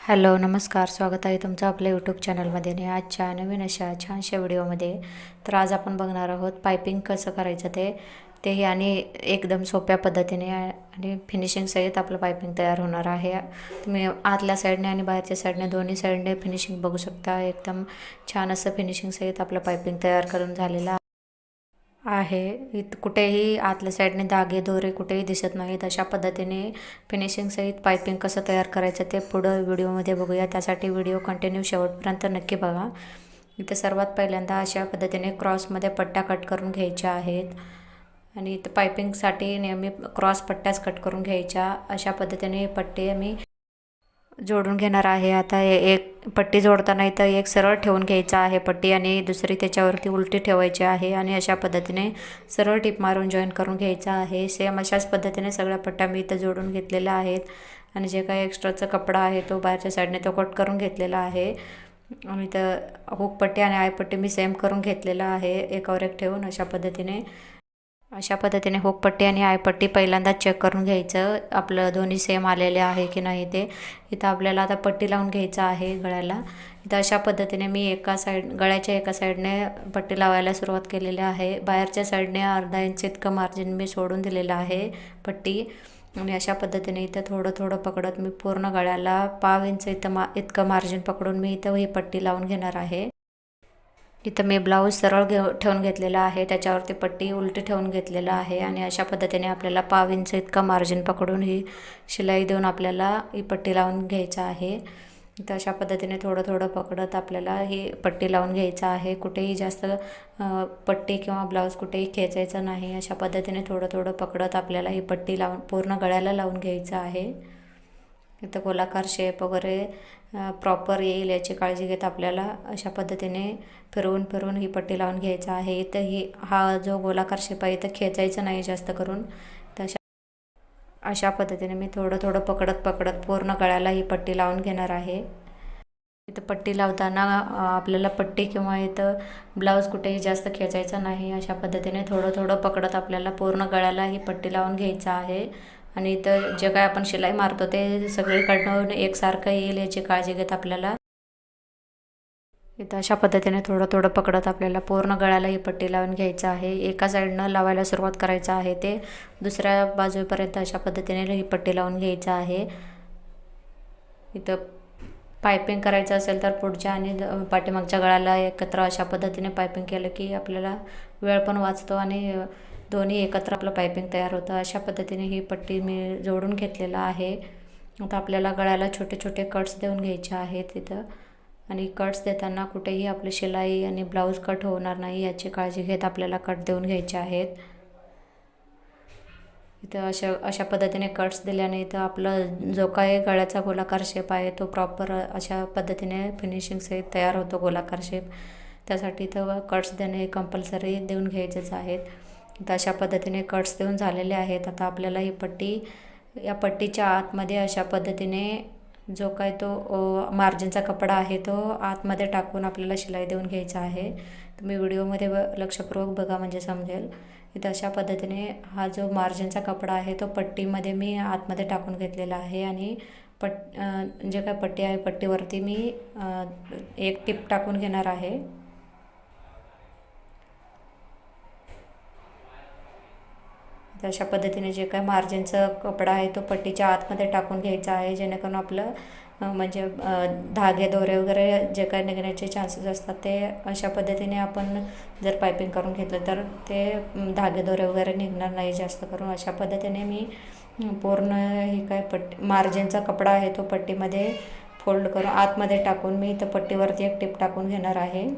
Hello नमस्कार. स्वागत आहे तुमचं आपल्या यूट्यूब चॅनलमध्ये आणि आजच्या नवीन अशा छानशा व्हिडिओमध्ये. तर आज आपण बघणार आहोत पायपिंग कसं करायचं ते तेही आणि एकदम सोप्या पद्धतीने आणि फिनिशिंगसहित आपलं पायपिंग तयार होणार आहे. तुम्ही आतल्या साईडने आणि बाहेरच्या साईडने दोन्ही साईडने फिनिशिंग बघू शकता. एकदम छान असं फिनिशिंगसहित आपलं पायपिंग तयार करून झालेलं आहे. इथं कुठेही आतल्या साईडने धागे दोरे कुठेही दिसत नाहीत. अशा पद्धतीने फिनिशिंगसहित पायपिंग कसं तयार करायचं ते पुढं व्हिडिओमध्ये बघूया. त्यासाठी व्हिडिओ कंटिन्यू शेवटपर्यंत नक्की बघा. इथं सर्वात पहिल्यांदा अशा पद्धतीने क्रॉसमध्ये पट्ट्या कट करून घ्यायच्या आहेत. आणि इथं पायपिंगसाठी नेहमी क्रॉस पट्ट्याच कट करून घ्यायच्या. अशा पद्धतीने पट्टे मी जोडून घेणार आहे. आता हे एक पट्टी जोडताना इथं एक सरळ ठेवून घ्यायचा आहे पट्टी आणि दुसरी त्याच्यावरती उलटी ठेवायची आहे आणि अशा पद्धतीने सरळ टिप मारून जॉईन करून घ्यायचा आहे. सेम अशाच पद्धतीने सगळ्या पट्ट्या मी इथं जोडून घेतलेल्या आहेत. आणि जे काही एक्स्ट्राचा कपडा आहे तो बाहेरच्या साईडने तो कट करून घेतलेला आहे. आणि तर हुकपट्टी आणि आयपट्टी मी सेम करून घेतलेला आहे. एकावर एक ठेवून अशा पद्धतीने अशा पद्धतीने होकपट्टी आणि आयपट्टी पहिल्यांदा चेक करून घ्यायचं. आपलं दोन्ही सेम आलेले आहे की नाही ते. इथं आपल्याला आता पट्टी लावून घ्यायचं आहे गळ्याला. इथं अशा पद्धतीने मी एका साईड गळ्याच्या एका साईडने पट्टी लावायला सुरुवात केलेली आहे. बाहेरच्या साईडने अर्धा इंच इतकं मार्जिन मी सोडून दिलेलं आहे पट्टी. आणि अशा पद्धतीने इथं थोडं थोडं पकडत मी पूर्ण गळ्याला पाव इंच इथं मा इतकं मार्जिन पकडून मी इथं ही पट्टी लावून घेणार आहे. इथं मी ब्लाऊज सरळ घेऊ ठेवून घेतलेला आहे. त्याच्यावरती पट्टी उलटी ठेवून घेतलेला आहे. आणि अशा पद्धतीने आपल्याला पाव इंच इतका मार्जिन पकडून ही शिलाई देऊन आपल्याला ही पट्टी लावून घ्यायचं आहे. इथं अशा पद्धतीने थोडं थोडं पकडत आपल्याला ही पट्टी लावून घ्यायचं आहे. कुठेही जास्त पट्टी किंवा ब्लाऊज कुठेही खेचायचं नाही. अशा पद्धतीने थोडं थोडं पकडत आपल्याला ही पट्टी लावून पूर्ण गळ्याला लावून घ्यायचं आहे. इथं गोलाकार शेप वगैरे प्रॉपर येईल याची काळजी घेत आपल्याला अशा पद्धतीने फिरवून फिरवून ही पट्टी लावून घ्यायचं आहे. इथं ही हा जो गोलाकार शेप आहे इथं खेचायचं नाही जास्त करून. तर अशा अशा पद्धतीने मी थोडं थोडं पकडत पकडत पूर्ण गळ्याला ही पट्टी लावून घेणार आहे. इथं पट्टी लावताना आपल्याला पट्टी किंवा इथं ब्लाऊज कुठेही जास्त खेचायचा नाही. अशा पद्धतीने थोडं थोडं पकडत आपल्याला पूर्ण गळ्याला ही पट्टी लावून घ्यायचं आहे. आणि इथं जे काय आपण शिलाई मारतो ते सगळीकडनं एकसारखं येईल याची काळजी घेत आपल्याला. इथं अशा पद्धतीने थोडं थोडं पकडत आपल्याला पूर्ण गळ्याला ही पट्टी लावून घ्यायचं आहे. एका साईडनं लावायला सुरुवात करायचं आहे ते. दुसऱ्या बाजूपर्यंत अशा पद्धतीने ही पट्टी लावून घ्यायचं आहे. इथं पायपिंग करायचं असेल तर पुढच्या आणि पाठीमागच्या गळ्याला एकत्र अशा पद्धतीने पायपिंग केलं की आपल्याला वेळ पण वाचतो आणि दोन्ही एकत्र आपलं पायपिंग तयार होतं. अशा पद्धतीने ही पट्टी मी जोडून घेतलेलं आहे. आता आपल्याला गळ्याला छोटे छोटे कट्स देऊन घ्यायचे आहेत तिथं. आणि कट्स देताना कुठेही आपली शिलाई आणि ब्लाऊज कट होणार नाही याची काळजी घेत आपल्याला कट देऊन घ्यायचे आहेत. इथं अशा अशा पद्धतीने कट्स दिल्याने इथं आपलं जो काही गळ्याचा गोलाकार शेप आहे तो प्रॉपर अशा पद्धतीने फिनिशिंगसहित तयार होतो गोलाकार शेप त्यासाठी इथं कट्स देणे कंपल्सरी देऊन घ्यायचेच आहेत. तर अशा पद्धतीने कट्स देऊन झालेले आहेत. आता आपल्याला ही पट्टी या पट्टीच्या आतमध्ये अशा पद्धतीने जो काय तो मार्जिनचा कपडा आहे तो आतमध्ये टाकून आपल्याला शिलाई देऊन घ्यायचा आहे. तुम्ही व्हिडिओमध्ये ब लक्षपूर्वक बघा म्हणजे समजेल. इथं अशा पद्धतीने हा जो मार्जिनचा कपडा आहे तो पट्टीमध्ये मी आतमध्ये टाकून घेतलेला आहे आणि पट जे काय पट्टी आहे पट्टीवरती मी एक टिप टाकून घेणार आहे. तर अशा पद्धतीने जे काय मार्जिनचा कपडा आहे तो पट्टीच्या आतमध्ये टाकून घ्यायचा आहे जेणेकरून आपलं म्हणजे धागे दोरे वगैरे जे काय निघण्याचे चान्सेस असतात ते अशा पद्धतीने आपण जर पायपिंग करून घेतलं तर ते धागे दोरे वगैरे निघणार नाही जास्त करून. अशा पद्धतीने मी पूर्ण ही काय पट्टी मार्जिनचा कपडा आहे तो पट्टीमध्ये फोल्ड करून आतमध्ये टाकून मी इथं पट्टीवरती एक टिप टाकून घेणार आहे.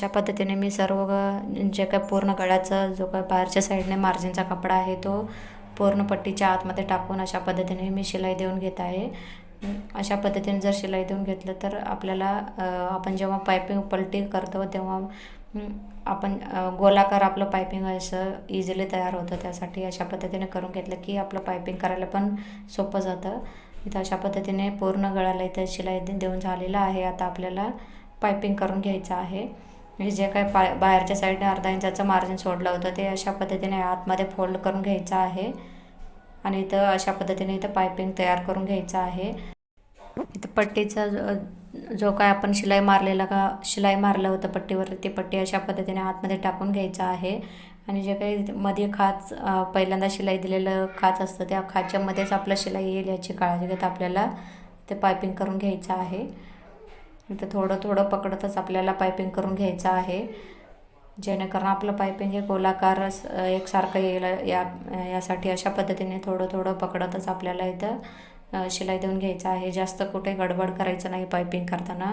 अशा पद्धतीने मी सर्व जे काय पूर्ण गळ्याचा जो काय बाहेरच्या साईडने मार्जिनचा कपडा आहे तो पूर्ण पट्टीच्या आतमध्ये टाकून अशा पद्धतीने मी शिलाई देऊन घेत आहे. अशा पद्धतीने जर शिलाई देऊन घेतलं तर आपल्याला आपण जेव्हा पायपिंग पलटी करतो तेव्हा आपण गोलाकार आपलं पायपिंग असं इझिली तयार होतं. त्यासाठी अशा पद्धतीने करून घेतलं की आपलं पायपिंग करायला पण सोपं जातं. इथं अशा पद्धतीने पूर्ण गळ्याला इथं शिलाई देऊन झालेलं आहे. आता आपल्याला पायपिंग करून घ्यायचं आहे. म्हणजे जे काय पा बाहेरच्या साईडने अर्धा इंचाचं मार्जिन सोडलं होतं ते अशा पद्धतीने आतमध्ये फोल्ड करून घ्यायचं आहे. आणि इथं अशा पद्धतीने इथं पायपिंग तयार करून घ्यायचं आहे. इथं पट्टीचा जो जो काय आपण शिलाई मारलेला का शिलाई मारलं होतं पट्टीवर ती पट्टी अशा पद्धतीने आतमध्ये टाकून घ्यायचं आहे. आणि जे काही मध्ये खाच पहिल्यांदा शिलाई दिलेलं खाच असतं त्या खाच्यामध्येच आपलं शिलाई येईल याची काळजी घेत आपल्याला ते पायपिंग करून घ्यायचं आहे. इथं थोडं थोडं पकडतच आपल्याला पायपिंग करून घ्यायचं आहे. जेणेकरून आपलं पायपिंग हे गोलाकार एकसारखं येईल या यासाठी अशा पद्धतीने थोडं थोडं पकडतच आपल्याला इथं शिलाई देऊन घ्यायचं आहे. जास्त कुठे गडबड करायचं नाही पायपिंग करताना.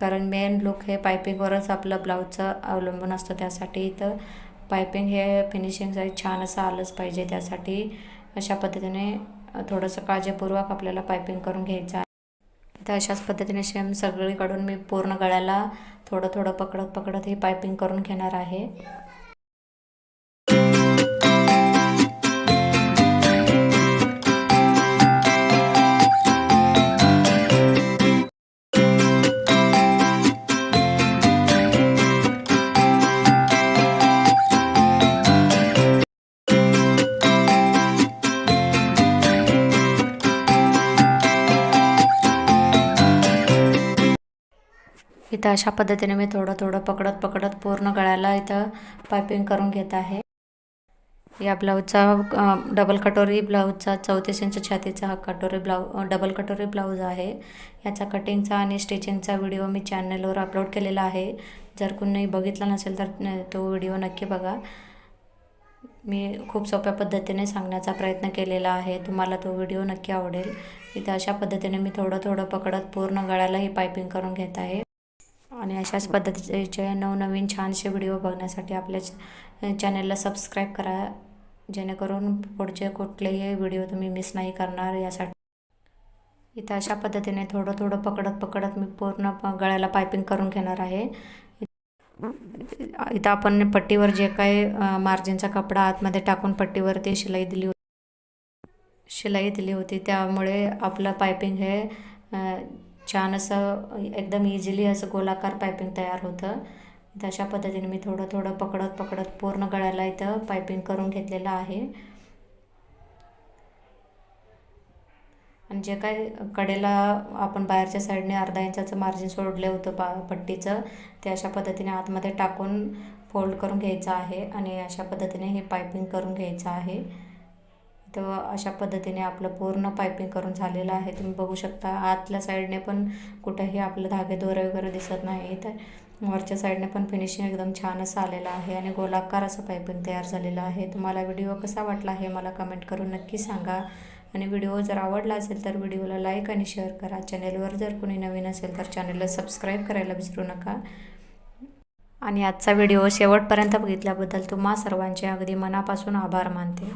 कारण मेन लुक हे पायपिंगवरच आपलं ब्लाऊजचं अवलंबून असतं. त्यासाठी इथं पायपिंग हे फिनिशिंग छान असं आलंच पाहिजे. त्यासाठी अशा पद्धतीने थोडंसं काळजीपूर्वक आपल्याला पायपिंग करून घ्यायचं आहे. तर अशाच पद्धतीने शेम सगळीकडून मी पूर्ण गळ्याला थोडं थोडं पकडत पकडत ही पायपिंग करून घेणार आहे. इथं अशा पद्धतीने मी थोडं थोडं पकडत पकडत पूर्ण गळ्याला इथं पायपिंग करून घेत आहे. या ब्लाऊजचा डबल कटोरी ब्लाऊजचा चौतीस इंच छातीचा हा कटोरी ब्लाऊ डबल कटोरी ब्लाऊज आहे. याचा कटिंगचा आणि स्टिचिंगचा व्हिडिओ मी चॅनलवर अपलोड केलेला आहे. जर कुणी बघितला नसेल तर तो व्हिडिओ नक्की बघा. मी खूप सोप्या पद्धतीने सांगण्याचा प्रयत्न केलेला आहे. तुम्हाला तो व्हिडिओ नक्की आवडेल. इथं अशा पद्धतीने मी थोडं थोडं पकडत पूर्ण गळ्याला ही पायपिंग करून घेत आहे. आणि अशाच पद्धतीचे नवनवीन छानसे व्हिडिओ बघण्यासाठी आपल्या च- चॅनलला सबस्क्राईब करा. जेणेकरून पुढचे कुठलेही व्हिडिओ तुम्ही मिस नाही करणार यासाठी. इथं अशा पद्धतीने थोडं थोडं पकडत पकडत मी पूर्ण प- गळ्याला पायपिंग करून घेणार आहे. इथं आपण पट्टीवर जे काही मार्जिनचा कपडा आतमध्ये टाकून पट्टीवरती शिलाई दिली होती. शिलाई दिली होती. त्यामुळे आपलं पायपिंग हे छान असं एकदम इझिली असं गोलाकार पायपिंग तयार होतं. इथं अशा पद्धतीने मी थोडं थोडं पकडत पकडत पूर्ण गळ्याला इथं पायपिंग करून घेतलेलं आहे. आणि जे काय कडेला आपण बाहेरच्या साईडने अर्धा इंचाचं मार्जिन सोडलं होतं पा पट्टीचं ते अशा पद्धतीने आतमध्ये टाकून फोल्ड करून घ्यायचं आहे. आणि अशा पद्धतीने हे पायपिंग करून घ्यायचं आहे. तर अशा पद्धतीने आपलं पूर्ण पायपिंग करून झालेलं आहे. तुम्ही बघू शकता आतल्या साईडने पण कुठेही आपलं धागे दोरे वगैरे दिसत नाही. तर वरच्या साईडने पण फिनिशिंग एकदम छान असं आलेलं आहे आणि गोलाकार असं पायपिंग तयार झालेलं आहे. तुम्हाला व्हिडिओ कसा वाटला हे मला कमेंट करून नक्की सांगा. आणि व्हिडिओ जर आवडला असेल तर व्हिडिओला लाईक आणि शेअर करा. चॅनेलवर जर कोणी नवीन असेल तर चॅनेलला सबस्क्राईब करायला विसरू नका. आणि आजचा व्हिडिओ शेवटपर्यंत बघितल्याबद्दल तुम्हा सर्वांचे अगदी मनापासून आभार मानते.